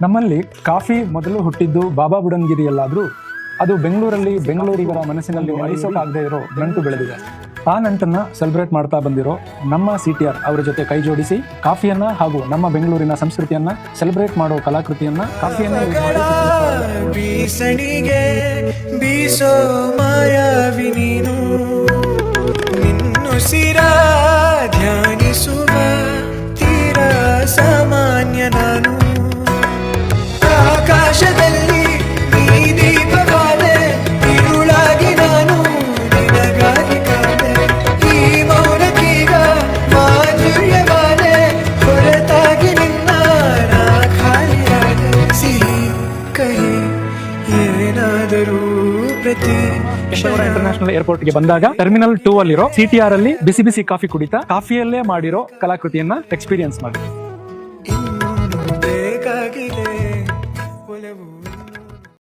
ನಮ್ಮಲ್ಲಿ ಕಾಫಿ ಮೊದಲು ಹುಟ್ಟಿದ್ದು ಬಾಬಾ ಬುಡನ್ಗಿರಿಯಲ್ಲಾದರೂ ಅದು ಬೆಂಗಳೂರಲ್ಲಿ ಬೆಂಗಳೂರಿಗರ ಮನಸ್ಸಿನಲ್ಲಿ ಮರೆಸೋಕಾಗದೇ ಇರೋ ನಂಟು ಬೆಳೆದಿದೆ. ಆ ನಂಟನ್ನ ಸೆಲೆಬ್ರೇಟ್ ಮಾಡ್ತಾ ಬಂದಿರೋ ನಮ್ಮ ಸಿ ಟಿ ಅವರ ಜೊತೆ ಕೈ ಜೋಡಿಸಿ ಕಾಫಿಯನ್ನ ಹಾಗೂ ನಮ್ಮ ಬೆಂಗಳೂರಿನ ಸಂಸ್ಕೃತಿಯನ್ನ ಸೆಲೆಬ್ರೇಟ್ ಮಾಡೋ ಕಲಾಕೃತಿಯನ್ನ ಕಾಫಿಯನ್ನ ಬೀಸಣಿಗೆ ನೀನು. ಧ್ಯಾನಿಸುವ ಸಾಮಾನ್ಯ ಏನಾದರೂ ಪ್ರತಿ ಇಂಟರ್ನ್ಯಾಷನಲ್ ಏರ್ಪೋರ್ಟ್ಗೆ ಬಂದಾಗ ಟರ್ಮಿನಲ್ ಟೂ ಅಲ್ಲಿರೋ ಸಿ ಟಿ ಆರ್ ಅಲ್ಲಿ ಬಿಸಿ ಬಿಸಿ ಕಾಫಿ ಕುಡಿತಾ ಕಾಫಿಯಲ್ಲೇ ಮಾಡಿರೋ ಕಲಾಕೃತಿಯನ್ನ ಎಕ್ಸ್ಪೀರಿಯನ್ಸ್ ಮಾಡಿ. ಬೇಕಾಗಿದೆ ಒಲವು.